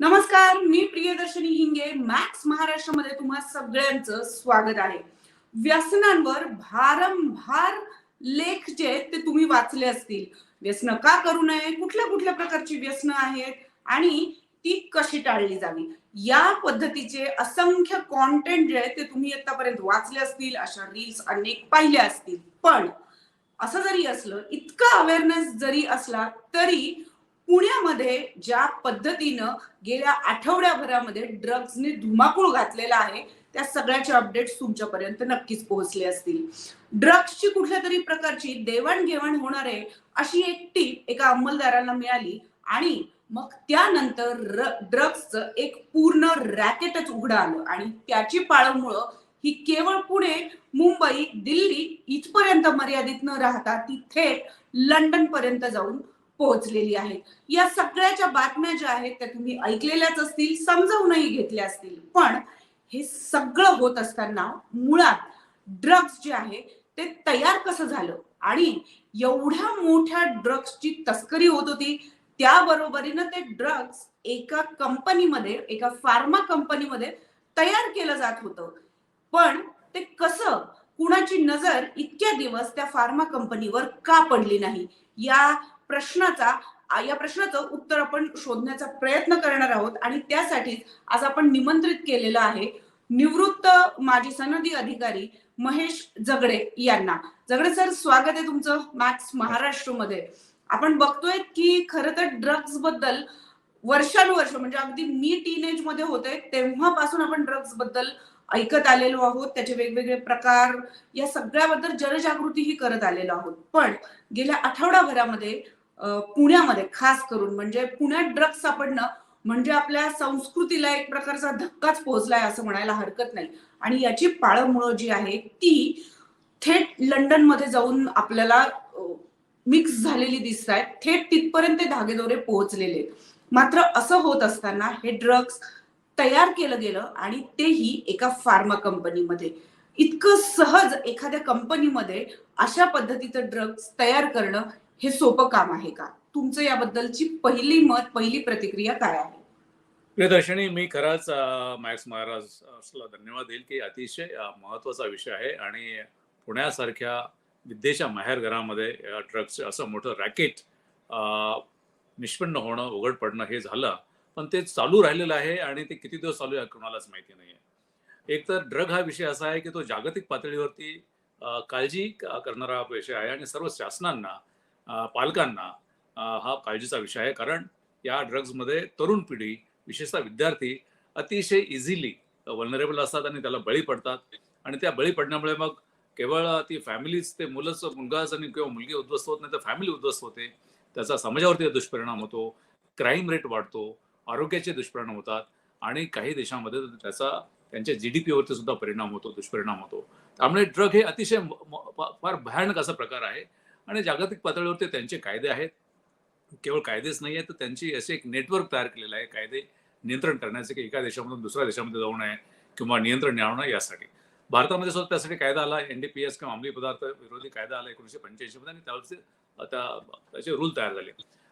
नमस्कार मी प्रियदर्शनी हिंगे मॅक्स महाराष्ट्रामध्ये तुम्हा सगळ्यांचं स्वागत आहे. व्यसनांवर भारंभार लेख जे आहेत ते तुम्ही वाचले असतील. व्यसन का करू नये? कुठल्या कुठल्या प्रकारची व्यसन आहेत? आणि ती कशी टाळली जावी? या पद्धतीचे असंख्य कॉन्टेंट जे आहे ते तुम्ही आतापर्यंत वाचले असतील अशा रील्स अनेक पाहिल्या असतील. पण असं जरी असलं इतका अवेअरनेस जरी असला तरी पुण्यामध्ये ज्या पद्धतीनं गेल्या आठवड्याभरामध्ये ड्रग्जने धुमाकूळ घातलेला आहे त्या सगळ्याचे अपडेट्स तुमच्यापर्यंत नक्कीच पोहोचले असतील. ड्रग्सची कुठल्या तरी प्रकारची देवाणघेवाण होणार आहे अशी एक टीप एका अंमलदारांना मिळाली आणि मग त्यानंतर ड्रग्सचं एक पूर्ण रॅकेटच उघडं आलं आणि त्याची पाळमुळं ही केवळ पुणे मुंबई दिल्ली इथपर्यंत मर्यादित न राहता ती थेट लंडन पर्यंत जाऊन पोहोचलेली आहे या सगळ्याच्या बातम्या ज्या आहेत त्या तुम्ही ऐकलेल्याच असतील समजावूनही घेतल्या असतील. पण हे सगळं होत असताना मुळात ड्रग्स जे आहे ते तयार कसं झालं? आणि एवढ्या मोठ्या ड्रग्सची तस्करी होत होती त्याबरोबरीनं ते ड्रग्स एका कंपनीमध्ये एका फार्मा कंपनीमध्ये तयार केलं जात होतं. पण ते कसं? कुणाची नजर इतक्या दिवस त्या फार्मा कंपनीवर का पडली नाही? या प्रश्नाचा या प्रश्नाचं उत्तर आपण शोधण्याचा प्रयत्न करणार आहोत. आणि त्यासाठीच आज आपण निमंत्रित केलेलं आहे निवृत्त माजी सनदी अधिकारी महेश जगडे यांना. जगडे सर स्वागत आहे तुमचं मॅक्स महाराष्ट्रमध्ये आपण बघतोय की खरं तर ड्रग्जबद्दल वर्षानुवर्ष म्हणजे अगदी मी टीनेजमध्ये होते तेव्हापासून आपण ड्रग्जबद्दल ऐकत आलेलो आहोत. त्याचे वेगवेगळे प्रकार या सगळ्याबद्दल जनजागृतीही करत आलेलो आहोत. पण गेल्या आठवडाभरामध्ये पुण्यामध्ये खास करून म्हणजे पुण्यात ड्रग्ज सापडणं म्हणजे आपल्या संस्कृतीला एक प्रकारचा धक्काच पोहोचलाय असं म्हणायला हरकत नाही. आणि याची पाळंमुळं जी आहे ती थेट लंडनमध्ये जाऊन आपल्याला मिक्स झालेली दिसत आहेत थेट तिथपर्यंत धागेदोरे पोहोचलेले मात्र असं होत असताना हे ड्रग्ज तयार केलं गेलं आणि तेही एका फार्मा कंपनीमध्ये इतकं सहज एखाद्या कंपनीमध्ये अशा पद्धतीचं ड्रग्ज तयार करणं हे सोपं काम आहे का? तुमचं याबद्दलची पहिली मत पहिली प्रतिक्रिया काय आहे? प्रियदर्शनी मी खरंच मॅक्स महाराजला धन्यवाद देईल की अतिशय महत्त्वाचा विषय आहे आणि पुण्यासारख्या विद्येच्या माहेरघरामध्ये ड्रग्स असं मोठं रॅकेट निष्पन्न होणं उघड पडणं हे झालं. पण ते चालू राहिलेलं आहे आणि ते किती दिवस चालू आहे कोणालाच माहिती नाही आहे एक तर ड्रग हा विषय असा आहे की तो जागतिक पातळीवरती काळजी करणारा विषय आहे आणि सर्व शासनांना पालकांना हा काळजीचा विषय आहे. कारण या ड्रग्जमध्ये तरुण पिढी विशेषतः विद्यार्थी अतिशय इझिली वल्नरेबल असतात आणि त्याला बळी पडतात. आणि त्या बळी पडण्यामुळे मग केवळ ती फॅमिलीच ते मुलंच मुलगाच आणि किंवा मुलगी उद्ध्वस्त होत नाही तर फॅमिली उद्ध्वस्त होते. त्याचा समाजावरती दुष्परिणाम होतो. क्राईम रेट वाढतो. आरोग्याचे दुष्परिणाम होतात. आणि काही देशामध्ये त्याचा त्यांच्या जी डी पीवरती सुद्धा परिणाम होतो दुष्परिणाम होतो. त्यामुळे ड्रग हे अतिशय फार भयानक असा प्रकार आहे. आणि जागतिक पातळीवरती त्यांचे कायदे आहेत. केवळ कायदेच नाही आहे तर त्यांची असे एक नेटवर्क तयार केलेलं आहे. कायदे नियंत्रण करण्याचे की एका देशामधून दुसऱ्या देशामध्ये जाऊ नये किंवा नियंत्रण आणणं यासाठी. भारतामध्ये सुद्धा त्यासाठी कायदा आला. एनडीपीएस किंवा अंमली पदार्थ विरोधी कायदा आला एकोणीशे पंच्याऐंशी मध्ये आणि त्यावरचे आता त्याचे रूल तयार झाले.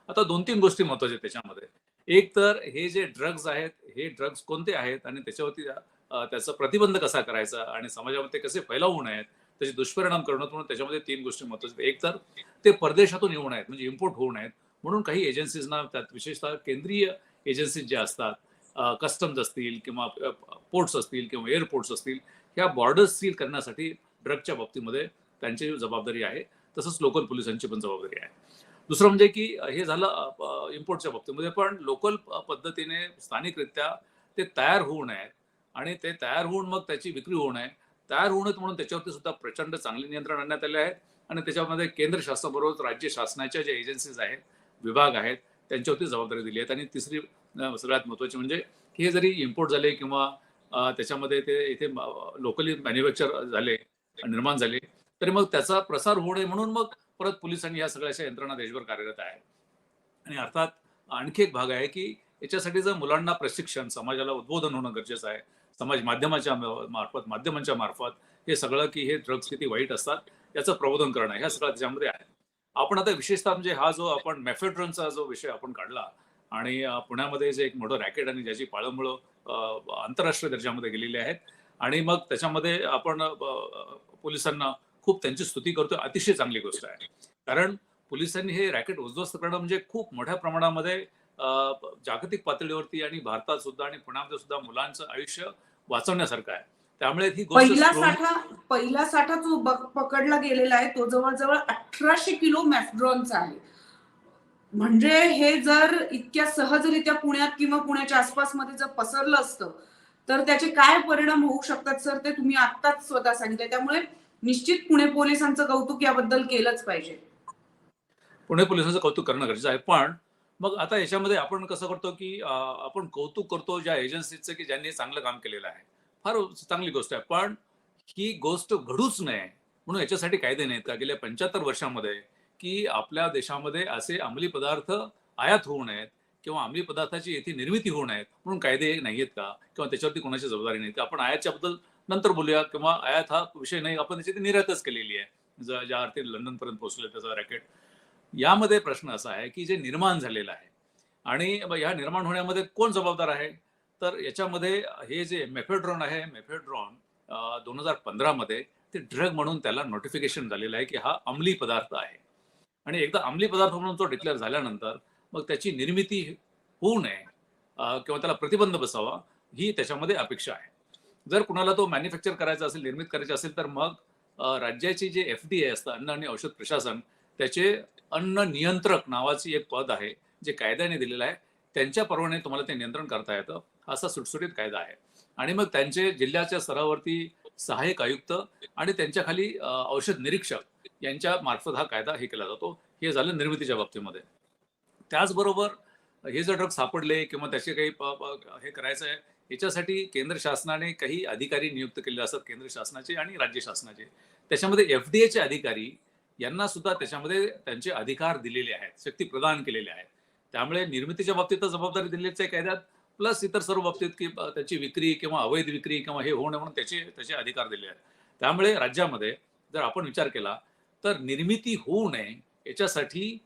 आता दोन तीन गोष्टी महत्त्वाच्या त्याच्यामध्ये. एक तर हे जे ड्रग्ज आहेत हे ड्रग्ज कोणते आहेत आणि त्याच्यावरती त्याचा प्रतिबंध कसा करायचा आणि समाजामध्ये कसे फैलावू नयेत त्याचे दुष्परिणाम करणं म्हणून त्याच्यामध्ये तीन गोष्टी महत्त्वाच्या एक तर ते परदेशातून येऊ नयेत म्हणजे इम्पोर्ट होऊ नयेत. म्हणून काही एजन्सीजना त्यात विशेषतः केंद्रीय एजन्सीज ज्या असतात कस्टम्स असतील किंवा पोर्ट्स असतील किंवा एअरपोर्ट्स असतील ह्या बॉर्डर्स सील करण्यासाठी ड्रगच्या बाबतीमध्ये त्यांची जबाबदारी आहे. तसंच लोकल पोलिसांची पण जबाबदारी आहे. दुसरं म्हणजे की हे झालं इम्पोर्टच्या बाबतीमध्ये पण लोकल पद्धतीने स्थानिकरित्या ते तयार होऊ नयेत. आणि ते तयार होऊन मग त्याची विक्री होऊ नये. तयार होऊ नयेत म्हणून त्याच्यावरती सुद्धा प्रचंड चांगले नियंत्रण आणण्यात आले आहेत. आणि त्याच्यामध्ये केंद्र शासनाबरोबर राज्य शासनाच्या ज्या एजन्सीज आहेत विभाग आहेत त्यांच्यावरती जबाबदारी दिली आहेत. आणि तिसरी सगळ्यात महत्त्वाची म्हणजे हे जरी इम्पोर्ट झाले किंवा त्याच्यामध्ये ते इथे लोकली मॅन्युफॅक्चर झाले निर्माण झाले तरी मग त्याचा प्रसार होऊ नये म्हणून मग परत पोलिसांनी या सगळ्याच्या यंत्रणा देशभर कार्यरत आहे. आणि अर्थात आणखी एक भाग आहे की याच्यासाठी जर मुलांना प्रशिक्षण समाजाला उद्बोधन होणं गरजेचं आहे समाज माध्यमाच्या मार्फत माध्यमांच्या मार्फत हे सगळं की हे ड्रग्स किती वाईट असतात याचं प्रबोधन करणं ह्या सगळं त्याच्यामध्ये आहे. आपण आता विशेषतः म्हणजे हा जो आपण मेफेड्रॉनचा जो विषय आपण काढला आणि पुण्यामध्ये जे एक मोठं रॅकेट आणि ज्याची पाळंमुळं आंतरराष्ट्रीय दर्जामध्ये गेलेली आहेत आणि मग त्याच्यामध्ये आपण पोलिसांना खूप त्यांची स्तुती करतो अतिशय चांगली गोष्ट आहे. कारण पोलिसांनी हे रॅकेट उद्ध्वस्त करणं म्हणजे खूप मोठ्या प्रमाणामध्ये जागतिक पातळीवरती आणि भारतात सुद्धा आणि पुण्यामध्ये सुद्धा मुलांचं आयुष्य वाचवण्यासारखं आहे. त्यामुळे ही गोष्ट पहिला साठा पहिला साठा जो पकडला गेलेला आहे तो जवळजवळ अठराशे किलो मॅफड्रॉनचा आहे. म्हणजे हे जर इतक्या सहजरित्या पुण्यात किंवा पुण्याच्या आसपासमध्ये जर पसरलं असतं तर त्याचे काय परिणाम होऊ शकतात सर ते तुम्ही आत्ताच स्वतः सांगितले त्यामुळे निश्चित पुणे पोलिसांचं कौतुक याबद्दल केलंच पाहिजे. पुणे पोलिसांचं कौतुक करणं गरजेचं आहे. पण मग आता याच्यामध्ये आपण कसं करतो की आपण कौतुक करतो ज्या एजन्सीचं की ज्यांनी चांगलं काम केलेलं आहे. फार चांगली गोष्ट आहे. पण ही गोष्ट घडूच नये म्हणून याच्यासाठी कायदे नाहीत का? गेल्या पंच्याहत्तर वर्षामध्ये की आपल्या देशामध्ये असे अंमली पदार्थ आयात होऊ नयेत किंवा अंमली पदार्थाची येथे निर्मिती होऊ नयेत म्हणून कायदे नाहीयेत का? किंवा त्याच्यावरती कोणाची जबाबदारी नाही का? आपण आयातच्या बद्दल नंतर बोलूया किंवा आयात हा विषय नाही आपण त्याची निर्यातच केलेली आहे. ज्या अर्थी लंडन पर्यंत पोहोचले त्याचा रॅकेट. यामध्ये प्रश्न असा आहे की जे निर्माण झालेलं आहे. आणि या ह्या निर्माण होण्यामध्ये कोण जबाबदार आहे? तर याच्यामध्ये हे जे मेफेड्रॉन आहे मेफेड्रॉन दोन हजार पंधरामध्ये ते ड्रग म्हणून त्याला नोटिफिकेशन झालेलं आहे की हा अंमली पदार्थ आहे. आणि एकदा अंमली पदार्थ म्हणून तो डिक्लेअर झाल्यानंतर मग त्याची निर्मिती होऊ नये किंवा त्याला प्रतिबंध बसावा ही त्याच्यामध्ये अपेक्षा आहे. जर कुणाला तो मॅन्युफॅक्चर करायचा असेल निर्मित करायचा असेल तर मग राज्याची जे एफ डी ए असतं अन्न आणि औषध प्रशासन त्याचे अन्न नियंत्रक नावाची एक पद आहे जे कायद्याने दिलेलं आहे. त्यांच्या परवाने तुम्हाला ते नियंत्रण करता येतं असा सुटसुटीत कायदा आहे. आणि मग त्यांचे जिल्ह्याच्या स्तरावरती सहाय्यक आयुक्त आणि त्यांच्या खाली औषध निरीक्षक यांच्या मार्फत हा कायदा हे केला जातो. हे झालं निर्मितीच्या बाबतीमध्ये. त्याचबरोबर हे जर ड्रग सापडले किंवा त्याचे काही प- हे करायचं आहे याच्यासाठी केंद्र शासनाने काही अधिकारी नियुक्त केलेले असतात केंद्र शासनाचे आणि राज्य शासनाचे. त्याच्यामध्ये एफ डी एचे अधिकारी यांना सुद्धा त्याच्यामध्ये त्यांचे अधिकार दिलेले आहेत शक्ती प्रदान केलेले आहेत त्यामुळे निर्मितीच्या बाबतीत तर जबाबदारी दिलेलीच आहे कायद्यात प्लस इतर सर्व बाबतीत की त्याची विक्री किंवा अवैध विक्री किंवा हे होऊ नये म्हणून त्याचे त्याचे अधिकार दिले आहेत. त्यामुळे राज्यामध्ये जर आपण विचार केला तर निर्मिती होऊ नये याच्यासाठी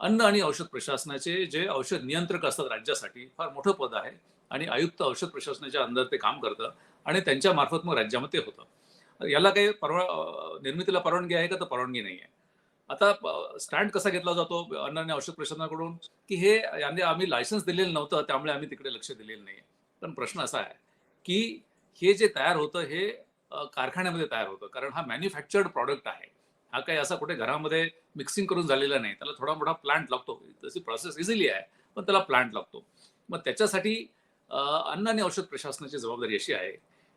अन्न आणि औषध प्रशासनाचे जे औषध नियंत्रक असतात राज्यासाठी फार मोठं पद आहे. आणि आयुक्त औषध प्रशासनाच्या अंदर ते काम करतं आणि त्यांच्या मार्फत मग राज्यामध्ये होतं. याला काही परवा निर्मितीला परवानगी आहे का? तर परवानगी नाही आहे. आता स्टँड कसा घेतला जातो अन्न आणि औषध प्रशासनाकडून? की हे यांनी आम्ही लायसन्स दिलेलं नव्हतं त्यामुळे आम्ही तिकडे लक्ष दिलेलं नाही पण प्रश्न असा आहे की हे जे तयार होतं हे कारखान्यामध्ये तयार होतं. कारण हा मॅन्युफॅक्चर्ड प्रॉडक्ट आहे. हा काही असा कुठे घरामध्ये मिक्सिंग करून झालेला नाही. त्याला थोडा मोठा प्लांट लागतो. तशी प्रोसेस इझिली आहे पण त्याला प्लांट लागतो. मग त्याच्यासाठी अन्न आणि औषध प्रशासनाची जबाबदारी अशी आहे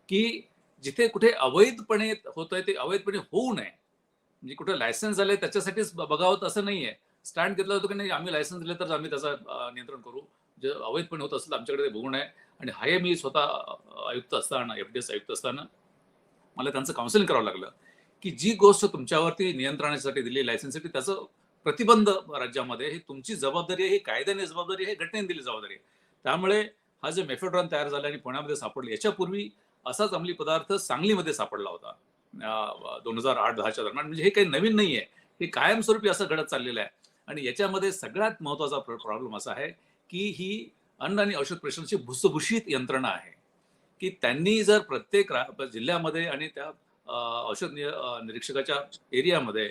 की जिथे कुठे अवैधपणे होतंय ते अवैधपणे होऊ नये. म्हणजे कुठे लायसन्स झाले त्याच्यासाठीच बघावत बघावं असं नाहीये. स्टँड घेतला होतो की नाही आम्ही लायसन्स दिले तर आम्ही त्याचा नियंत्रण करू. जे अवैधपणे होत असेल आमच्याकडे ते बघू नये. आणि हाय मी स्वतः आयुक्त असताना एफ डी एस आयुक्त असताना मला त्यांचं काउन्सिलिंग करावं लागलं की जी गोष्ट तुमच्यावरती नियंत्रणासाठी दिली लायसन्ससाठी त्याचं प्रतिबंध राज्यामध्ये ही तुमची जबाबदारी आहे ही कायद्याने जबाबदारी आहे घटनेने दिली जबाबदारी आहे. त्यामुळे हा जो मेफेड्रॉन तयार झाला आणि पुण्यामध्ये सापडले याच्यापूर्वी असाच अंमली पदार्थ सांगलीमध्ये सापडला होता. दोन हजार आठ दहाच्या दरम्यान. म्हणजे हे काही नवीन नाही आहे हे कायमस्वरूपी असं घडत चाललेलं आहे. आणि याच्यामध्ये सगळ्यात महत्त्वाचा प्रॉब्लेम असा आहे की ही अन्न आणि औषध प्रशासनाची भुसभुशीत यंत्रणा आहे. की त्यांनी जर प्रत्येक जिल्ह्यामध्ये आणि त्या औषध निरीक्षकाच्या एरियामध्ये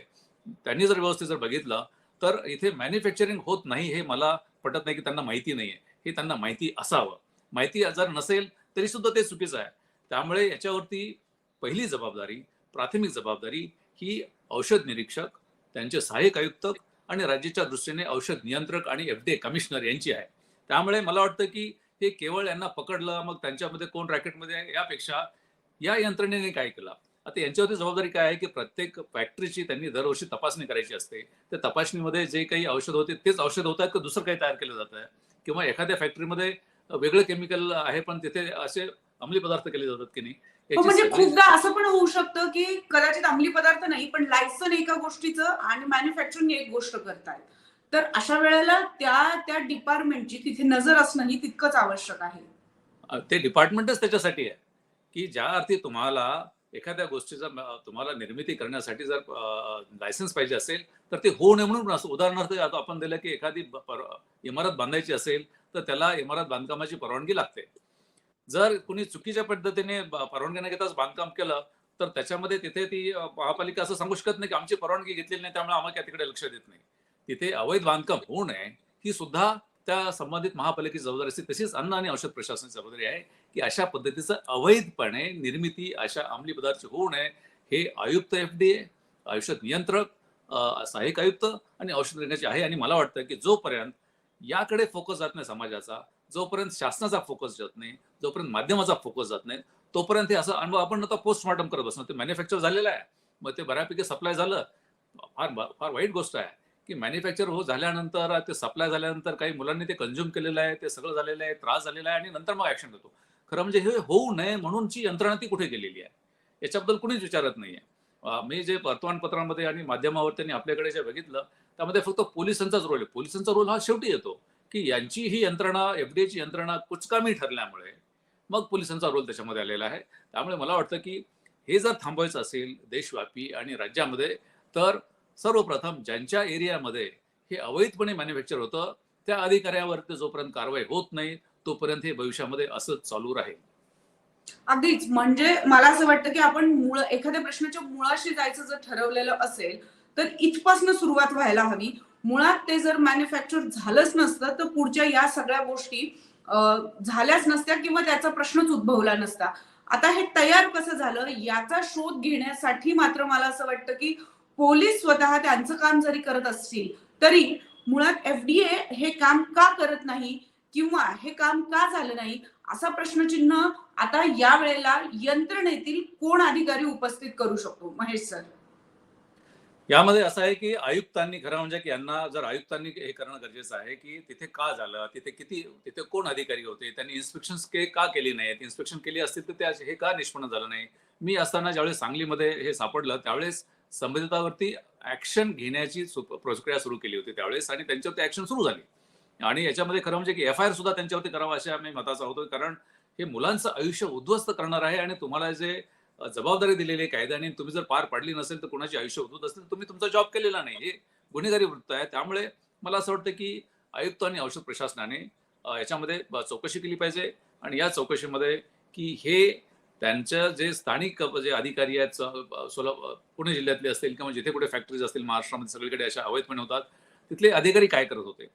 त्यांनी जर व्यवस्थित जर बघितलं तर इथे मॅन्युफॅक्चरिंग होत नाही हे मला पटत नाही की त्यांना माहिती नाही आहे हे त्यांना माहिती असावं. माहिती जर नसेल तरी सुद्धा ते चुकीचं आहे. त्यामुळे याच्यावरती पहिली जबाबदारी प्राथमिक जबाबदारी ही औषध निरीक्षक त्यांचे सहाय्यक आयुक्त आणि राज्याच्या दृष्टीने औषध नियंत्रक आणि एफ डी ए कमिशनर यांची आहे. त्यामुळे मला वाटतं की हे केवळ यांना पकडलं मग त्यांच्यामध्ये कोण रॅकेटमध्ये आहे यापेक्षा या यंत्रणेने काय केलं? आता यांच्यावरती जबाबदारी काय आहे की प्रत्येक फॅक्टरीची त्यांनी दरवर्षी तपासणी करायची असते. त्या तपासणीमध्ये जे काही औषध होते तेच औषध होत आहेत का दुसरं काही तयार केलं जात आहे? किंवा एखाद्या फॅक्टरीमध्ये वेगळं केमिकल आहे पण तिथे असे अंमली पदार्थ केले जातात की नाही हो, म्हणजे खूपदा असं पण होऊ शकतं की कदाचित अंमली पदार्थ नाही पण लायसन एका गोष्टीचं आणि मॅन्युफॅक्चरिंग एक गोष्ट करतायत. तर अशा वेळेला त्या त्या डिपार्टमेंटची तिथे नजर असणं ही तितकंच आवश्यक आहे. ते डिपार्टमेंटच त्याच्यासाठी आहे की ज्या अर्थी तुम्हाला एखाद्या गोष्टीचा तुम्हाला निर्मिती करण्यासाठी जर लायसन्स पाहिजे असेल तर ते होऊ नये म्हणून उदाहरणार्थ आता आपण दिलं की एखादी इमारत बांधायची असेल तर त्याला इमारत बांधकामाची परवानगी लागते. जर कुणी चुकीच्या पद्धतीने परवानगी न घेताच बांधकाम केलं तर त्याच्यामध्ये तिथे ती महापालिका असं सांगू शकत नाही की आमची परवानगी घेतलेली नाही त्यामुळे आम्हाला काय तिकडे लक्ष देत नाही. तिथे अवैध बांधकाम होऊ नये ही सुद्धा त्या संबंधित महापालिकेची जबाबदारी असते. तशीच अन्न आणि औषध प्रशासनाची जबाबदारी आहे की अशा पद्धतीचं अवैधपणे निर्मिती अशा अंमली पदार्थ होऊ नये हे आयुक्त एफ डी ए औषध नियंत्रक सहाय्यक आयुक्त आणि औषध निर्णयाचे आहे. आणि मला वाटतं की जोपर्यंत याकडे फोकस जात नाही समाजाचा जोपर्यंत शासनाचा फोकस जात नाही जोपर्यंत माध्यमाचा फोकस जात नाही तोपर्यंत हे असं अनुभव आपण आता पोस्टमॉर्टम करत बसणार. ते मॅन्युफॅक्चर झालेलं आहे. मग ते बऱ्यापैकी सप्लाय झालं. फार फार वाईट गोष्ट आहे की मॅन्युफॅक्चर हो झाल्यानंतर ते सप्लाय झाल्यानंतर काही मुलांनी ते कंझ्युम केलेलं आहे ते सगळं झालेलं आहे त्रास झालेला आहे आणि नंतर मग ऍक्शन घेतो. खरं म्हणजे हे होऊ नये म्हणूनची यंत्रणा ती कुठे गेलेली आहे? याच्याबद्दल कुणीच विचारत नाहीये. आहे मी जे वर्तमानपत्रामध्ये आणि माध्यमावर त्यांनी आपल्याकडे जे बघितलं त्यामध्ये फक्त पोलिसांचाच रोल आहे. पोलिसांचा रोल हा शेवटी येतो. की यांची ही यंत्रणा एफडीएची यंत्रणा कुचकामी ठरल्यामुळे मग पोलिसांचा रोल त्याच्यामध्ये आलेला आहे. त्यामुळे मला वाटतं की हे जर थांबवायचं असेल देशव्यापी आणि राज्यामध्ये तर सर्वप्रथम ज्यांच्या एरियामध्ये हे अवैधपणे मॅन्युफॅक्चर होतं त्या अधिकाऱ्यावरती जोपर्यंत कारवाई होत नाही तोपर्यंत हे भविष्यामध्ये असंच चालू राहील. अगदीच. म्हणजे मला असं वाटतं की आपण मुळ एखाद्या प्रश्नाच्या मुळाशी जायचं जर ठरवलेलं असेल तर इथपासून सुरुवात व्हायला हवी. मुळात ते जर मॅन्युफॅक्चर झालंच नसतं तर पुढच्या या सगळ्या गोष्टी झाल्याच नसत्या किंवा त्याचा प्रश्नच उद्भवला नसता. आता हे तयार कसं झालं याचा शोध घेण्यासाठी मात्र मला असं वाटतं की पोलीस स्वतः त्यांचं काम जरी करत असतील तरी मुळात एफडीए हे काम का करत नाही किंवा हे काम का झालं नाही असा प्रश्नचिन्ह आता या वेळेला यंत्रणेतील कोण अधिकारी उपस्थित करू शकतो? महेश सर. यामध्ये असं आहे की आयुक्तांनी खरं म्हणजे की यांना जर आयुक्तांनी हे करणं गरजेचं आहे की तिथे का झालं तिथे किती तिथे कोण अधिकारी होते त्यांनी इन्स्पेक्शन का केली नाहीत इन्स्पेक्शन केली असतील तर ते हे का निष्पन्न झालं नाही? मी असताना ज्यावेळेस सांगलीमध्ये हे सापडलं त्यावेळेस संबंधितावरती ऍक्शन घेण्याची सु- प्रक्रिया सुरू केली होती त्यावेळेस आणि त्यांच्यावरती ऍक्शन सुरू झाली. आणि याच्यामध्ये खरं म्हणजे की एफ आय आर सुद्धा त्यांच्यावरती करावा अशा मी मताचा होतो कारण हे मुलांचं आयुष्य उद्ध्वस्त करणार आहे आणि तुम्हाला जे जबाबदारी दिलेली आहे कायद्याने. तुम्ही जर पार पाडली नसेल तर कुणाची आयुष्य उद्ध्वस्त असेल तर तुम्ही तुमचा जॉब केलेला नाही. हे गुन्हेगारी वृत्त आहे. त्यामुळे मला असं वाटतं की आयुक्त आणि औषध प्रशासनाने याच्यामध्ये चौकशी केली पाहिजे. आणि या चौकशीमध्ये की हे त्यांच्या जे स्थानिक जे अधिकारी आहेत सोला पुणे जिल्ह्यातले असतील किंवा जिथे कुठे फॅक्टरीज असतील महाराष्ट्रामध्ये सगळीकडे अशा अवैधपणे होतात तिथले अधिकारी काय करत होते?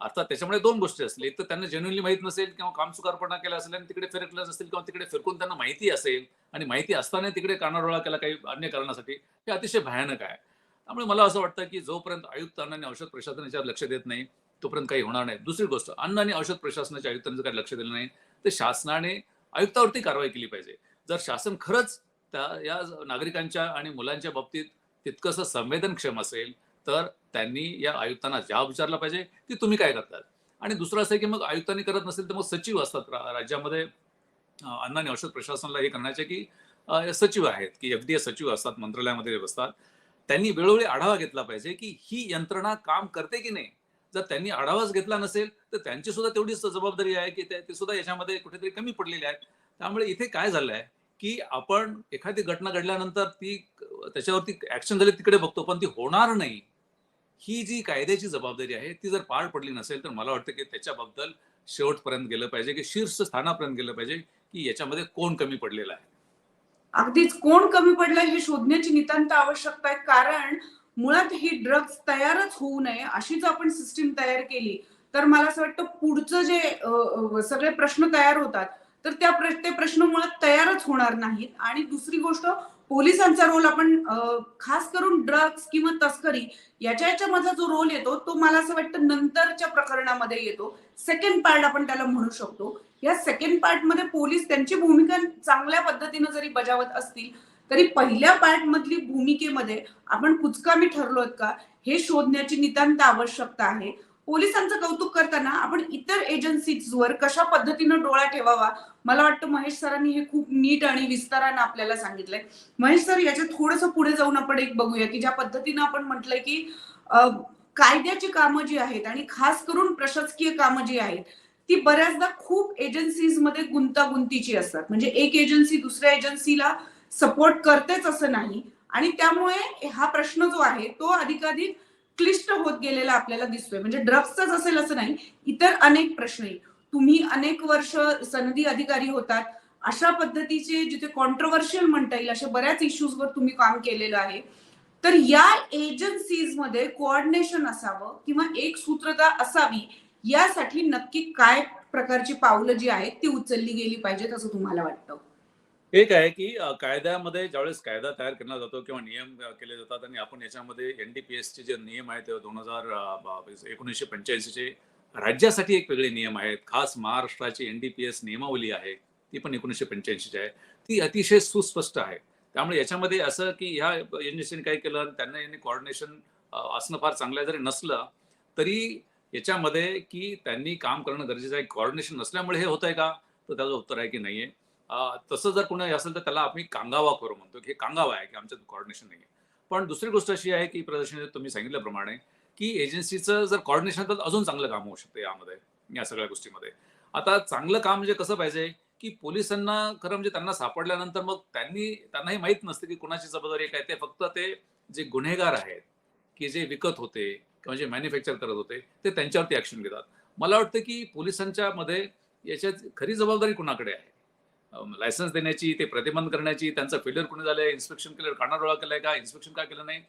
अर्थात त्याच्यामुळे दोन गोष्टी असतील एक तर त्यांना जेन्युनली माहीत नसेल किंवा काम सुकारपणा केला असेल आणि तिकडे फिरकलं नसेल किंवा तिकडे फिरकून त्यांना माहिती असेल आणि माहिती असताना तिकडे कानाडोळा केला काही अन्य कारणासाठी हे अतिशय भयानक आहे. त्यामुळे मला असं वाटतं की जोपर्यंत आयुक्तांना आणि औषध प्रशासनाच्या लक्ष देत नाही तोपर्यंत काही होणार नाही. दुसरी गोष्ट अन्न आणि औषध प्रशासनाच्या आयुक्तांनी काही लक्ष दिलं नाही तर शासनाने आयुक्तावरती कारवाई केली पाहिजे. जर शासन खरंच त्या या नागरिकांच्या आणि मुलांच्या बाबतीत तितकंसं संवेदनक्षम असेल तर त्यांनी या आयुक्तांना जाब विचारला पाहिजे की तुम्ही काय करतात? आणि दुसरं असं की मग आयुक्तांनी करत नसेल तर मग सचिव असतात. राज्यामध्ये अन्न आणि औषध प्रशासनाला हे करण्याचे की सचिव आहेत की एफ डी ए सचिव असतात मंत्रालयामध्ये बसतात. त्यांनी वेळोवेळी आढावा घेतला पाहिजे की ही यंत्रणा काम करते की नाही? जर त्यांनी आढावाच घेतला नसेल तर त्यांची सुद्धा तेवढीच जबाबदारी आहे की ते सुद्धा याच्यामध्ये कुठेतरी कमी पडलेली आहेत. त्यामुळे इथे काय झालंय की आपण एखादी घटना घडल्यानंतर ती त्याच्यावरती ऍक्शन झाली तिकडे बघतो पण ती होणार नाही. ही जी कायद्याची जबाबदारी आहे ती जर पार पडली नसेल तर मला वाटतं की त्याच्याबद्दल शेवटपर्यंत गेलं पाहिजे की शीर्ष स्थानापर्यंत गेलं पाहिजे की याच्यामध्ये कोण कमी पडलेलं आहे. अगदीच कोण कमी पडलंय हे शोधण्याची नितांत आवश्यकता आहे. कारण मुळात ही ड्रग्ज तयारच होऊ नये अशीच आपण सिस्टीम तयार केली तर मला असं वाटतं पुढचं जे सगळे प्रश्न तयार होतात तर त्या ते प्रश्न मुळात तयारच होणार नाहीत. आणि दुसरी गोष्ट पोलिसांचा रोल आपण खास करून ड्रग्ज किंवा तस्करी याच्या याच्यामधला जो रोल येतो तो मला असं वाटतं नंतरच्या प्रकरणामध्ये येतो. सेकंड पार्ट आपण त्याला म्हणू शकतो. या सेकंड पार्टमध्ये पोलीस त्यांची भूमिका चांगल्या पद्धतीनं जरी बजावत असतील तरी पहिल्या पार्ट मधली भूमिकेमध्ये आपण कुचकामी ठरलोत का हे शोधण्याची नितांत आवश्यकता आहे. पोलिसांचं कौतुक करताना आपण इतर एजन्सीजवर कशा पद्धतीनं डोळा ठेवावा? मला वाटतं महेश सरांनी हे खूप नीट आणि विस्तारानं आपल्याला सांगितलंय. महेश सर याच्यात थोडंसं पुढे जाऊन आपण एक बघूया की ज्या पद्धतीनं आपण म्हटलंय की कायद्याची कामं जी आहेत आणि खास करून प्रशासकीय कामं जी आहेत ती बऱ्याचदा खूप एजन्सीजमध्ये गुंतागुंतीची असतात. म्हणजे एक एजन्सी दुसऱ्या एजन्सीला सपोर्ट करतेच असं नाही. आणि त्यामुळे हा प्रश्न जो आहे तो अधिकाधिक क्लिष्ट होत गेलेला आपल्याला दिसतोय. म्हणजे ड्रग्सचाच असेल असं नाही इतर अनेक प्रश्नही. तुम्ही अनेक वर्ष सनदी अधिकारी होतात. अशा पद्धतीचे जिथे कॉन्ट्रोवर्शियल म्हणता येईल अशा बऱ्याच इश्यूजवर तुम्ही काम केलेलं आहे. तर या एजन्सीजमध्ये कोऑर्डिनेशन असावं किंवा एक सूत्रता असावी यासाठी नक्की काय प्रकारची पावलं जी आहेत ती उचलली गेली पाहिजेत असं तुम्हाला वाटतं? एक आहे की कायद्यामध्ये ज्यावेळेस कायदा तयार केला जातो किंवा नियम केले जातात आणि आपण याच्यामध्ये एनडीपीएसचे जे नियम आहेत दोन हजार एकोणीसशे पंच्याऐंशीचे राज्यासाठी एक वेगळे नियम आहेत. खास महाराष्ट्राची एनडीपीएस नियमावली आहे ती पण एकोणीसशे पंच्याऐंशीची आहे. ती अतिशय सुस्पष्ट आहे. त्यामुळे याच्यामध्ये असं की ह्या एजन्सीने काय केलं आणि त्यांना यांनी कॉर्डिनेशन असणं फार चांगलं आहे जरी नसलं तरी याच्यामध्ये की त्यांनी काम करणं गरजेचं आहे. कॉर्डिनेशन नसल्यामुळे हे होत आहे का? तर त्याचं उत्तर आहे की नाहीये. तसं जर कुणी असेल तर त्याला आम्ही कांगावा करू म्हणतो की हे कांगावा आहे की आमच्यात कॉर्डिनेशन नाही आहे पण दुसरी गोष्ट अशी आहे की प्रदर्शन तुम्ही सांगितल्याप्रमाणे की एजन्सीचं जर कॉर्डिनेशन तर अजून चांगलं काम होऊ शकतं यामध्ये या सगळ्या गोष्टीमध्ये. आता चांगलं काम म्हणजे कसं पाहिजे की पोलिसांना खरं म्हणजे त्यांना सापडल्यानंतर मग त्यांनी त्यांनाही माहीत नसते की कुणाची जबाबदारी काय ते फक्त ते जे गुन्हेगार आहेत की जे विकत होते किंवा जे मॅन्युफॅक्चर करत होते ते त्यांच्यावरती ऍक्शन घेतात. मला वाटतं की पोलिसांच्या मध्ये याच्यात खरी जबाबदारी कुणाकडे आहे? लायसन्स देण्याची ते प्रतिबंध करण्याची त्यांचं फेल्युअर कुणी झालंय इन्स्पेक्शन केलं कानाडोळा केलाय का इन्स्पेक्शन का केलं नाही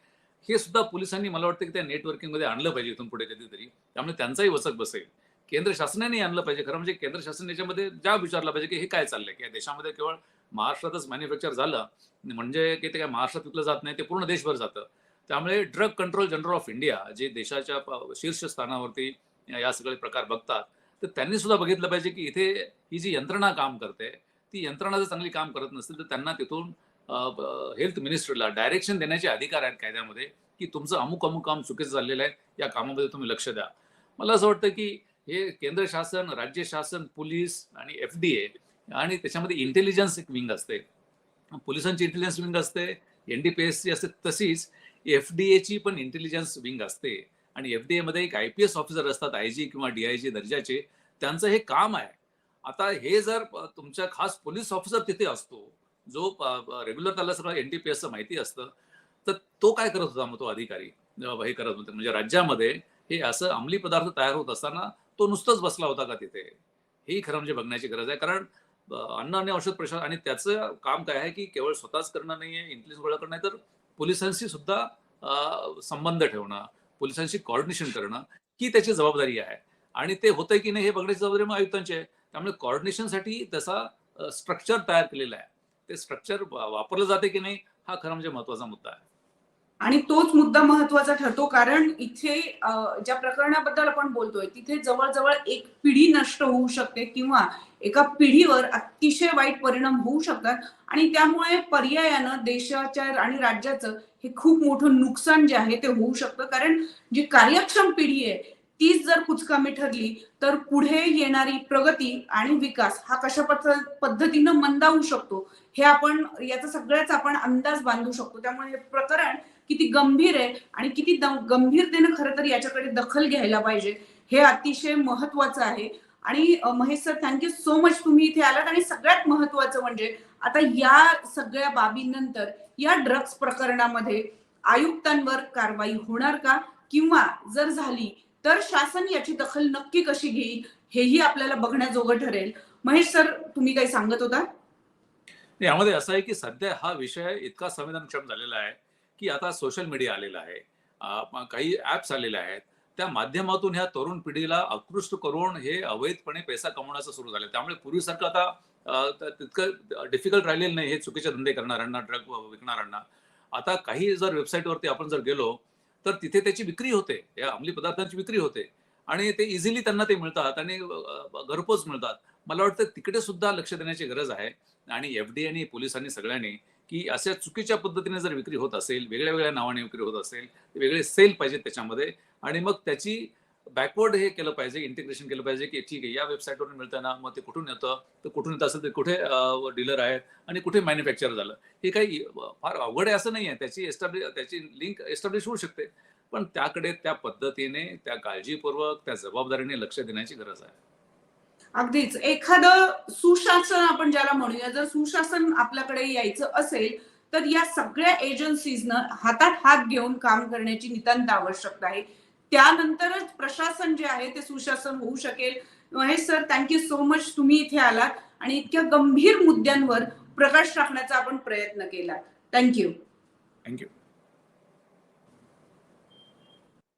हे सुद्धा पोलिसांनी मला वाटतं की त्या नेटवर्किंगमध्ये आणलं पाहिजे इथून पुढे कधीतरी. त्यामुळे त्यांचाही वचक बसेल. केंद्र शासनाने आणलं पाहिजे. खरं म्हणजे केंद्र शासन याच्यामध्ये ज्या विचारलं पाहिजे की हे काय चाललंय की देशामध्ये केवळ महाराष्ट्रातच मॅन्युफॅक्चर झालं म्हणजे की ते काय महाराष्ट्रात विकलं जात नाही ते पूर्ण देशभर जातं. त्यामुळे drug control general of India जे देशाच्या शीर्ष शीर्षस्थानावरती या सगळे प्रकार बघतात तर त्यांनी सुद्धा बघितलं पाहिजे की इथे ही जी यंत्रणा काम करते ती यंत्रणा जर चांगली काम करत नसतील तर त्यांना तिथून हेल्थ मिनिस्ट्रीला डायरेक्शन देण्याचे अधिकार आहेत कायद्यामध्ये की तुमचं अमुक अमुक काम चुकीचं चाललेलं आहे या कामामध्ये तुम्ही लक्ष द्या. मला असं वाटतं की हे केंद्र शासन राज्य शासन पोलीस आणि एफ डी ए आणि त्याच्यामध्ये इंटेलिजन्स एक विंग असते. पोलिसांची इंटेलिजन्स विंग असते एन डी पी एस ची असते तशीच एफ डी एची पण इंटेलिजन्स विंग असते. आणि एफ डी एमध्ये एक आय पी एस ऑफिसर असतात आय जी किंवा डी आय जी दर्जाचे त्यांचं हे काम आहे. आता हे जर तुमच्या खास पोलीस ऑफिसर तिथे असतो जो रेग्युलर त्याला सगळं एन टी पी एसचं माहिती असतं तर तो काय करत होता मग तो अधिकारी हे करत होते? म्हणजे राज्यामध्ये हे असं अंमली पदार्थ तयार होत असताना तो नुसताच बसला होता का तिथे? ही खरं म्हणजे बघण्याची गरज आहे. कारण अन्न आणि औषध प्रशासन आणि त्याचं काम काय आहे की केवळ स्वतःच करणं नाहीये इंटेलिजन्स गोळा करणं नाही तर पोलिसांशी सुद्धा संबंध ठेवणं पोलिसांशी कॉर्डिनेशन करणं ही त्याची जबाबदारी आहे. आणि ते होतंय की नाही हे बघण्याची जबाबदारी मग आयुक्तांची आहे. त्यामुळे कॉर्डिनेशनसाठी तसा स्ट्रक्चर तयार केलेला आहे. ते स्ट्रक्चर वापरलं जाते की नाही हा खरं म्हणजे महत्त्वाचा मुद्दा आहे. आणि तोच मुद्दा महत्त्वाचा ठरतो कारण इथे ज्या प्रकरणाबद्दल आपण बोलतोय तिथे जवळजवळ एक पिढी नष्ट होऊ शकते किंवा एका पिढीवर अतिशय वाईट परिणाम होऊ शकतात. आणि त्यामुळे पर्यायानं देशाच्या आणि राज्याचं हे खूप मोठं नुकसान जे आहे ते होऊ शकतं. कारण जी कार्यक्षम पिढी आहे तीच जर कुचकामी ठरली तर पुढे येणारी प्रगती आणि विकास हा कशा पद्धतीनं मंदावू शकतो हे आपण याचा सगळ्याच आपण अंदाज बांधू शकतो. त्यामुळे हे प्रकरण किती गंभीर आहे आणि किती गंभीरतेनं खरं तर याच्याकडे दखल घ्यायला पाहिजे हे अतिशय महत्वाचं आहे. आणि Mahesh sir thank you so much तुम्ही इथे आलात आणि सगळ्यात महत्वाचं म्हणजे आता या सगळ्या बाबींनंतर या ड्रग्ज प्रकरणामध्ये आयुक्तांवर कारवाई होणार का? किंवा जर झाली तर शासन याची दखल नक्की कशी घेईल हेही आपल्याला बघण्याजोगं ठरेल. महेश सर तुम्ही काही सांगत होता? यामध्ये असं आहे की सध्या हा विषय इतका संवेदनक्षम झालेला आहे की आता सोशल मीडिया आलेला आहे काही ऍप्स आलेले आहेत. त्या माध्यमातून ह्या तरुण पिढीला आकृष्ट करून हे अवैधपणे पैसा कमवण्याचं सुरू झालं. त्यामुळे पूर्वीसारखं आता तितकं डिफिकल्ट राहिलेलं नाही हे चुकीचे धंदे करणाऱ्यांना ड्रग विकणाऱ्यांना. आता काही जर वेबसाईटवरती आपण जर गेलो तर तिथे त्याची विक्री होते. या अंमली पदार्थांची विक्री होते. आणि ते इझिली त्यांना ते मिळतात आणि घरपोच मिळतात. मला वाटतं तिकडे सुद्धा लक्ष देण्याची गरज आहे. आणि एफ डी आणि पोलिसांनी सगळ्यांनी की अशा चुकीच्या पद्धतीने जर विक्री होत असेल वेगळ्या वेगळ्या नावाने विक्री होत असेल वेगळे सेल पाहिजेत त्याच्यामध्ये. आणि मग त्याची बॅकवर्ड हे केलं पाहिजे इंटिग्रेशन केलं पाहिजे की ठीक आहे या वेबसाईटवरून मिळतं ना मग ते कुठून येतं तर कुठून येतं असेल तर कुठे डीलर आहेत आणि कुठे मॅन्युफॅक्चर झालं. हे काही फार अवघड आहे असं नाही आहे. त्याची एस्टॅब्लिश त्याची लिंक एस्टॅब्लिश होऊ शकते. पण त्याकडे त्या पद्धतीने त्या काळजीपूर्वक त्या जबाबदारीने लक्ष देण्याची गरज आहे. अगदीच. एखादं सुशासन आपण ज्याला म्हणूया जर सुशासन आपल्याकडे यायचं असेल तर या सगळ्या एजन्सीजनं हातात हात घेऊन काम करण्याची नितांत आवश्यकता आहे. त्यानंतरच प्रशासन जे आहे ते सुशासन होऊ शकेल. Mahesh sir thank you so much तुम्ही इथे आलात आणि इतक्या गंभीर मुद्द्यांवर प्रकाश टाकण्याचा आपण प्रयत्न केला. Thank you thank you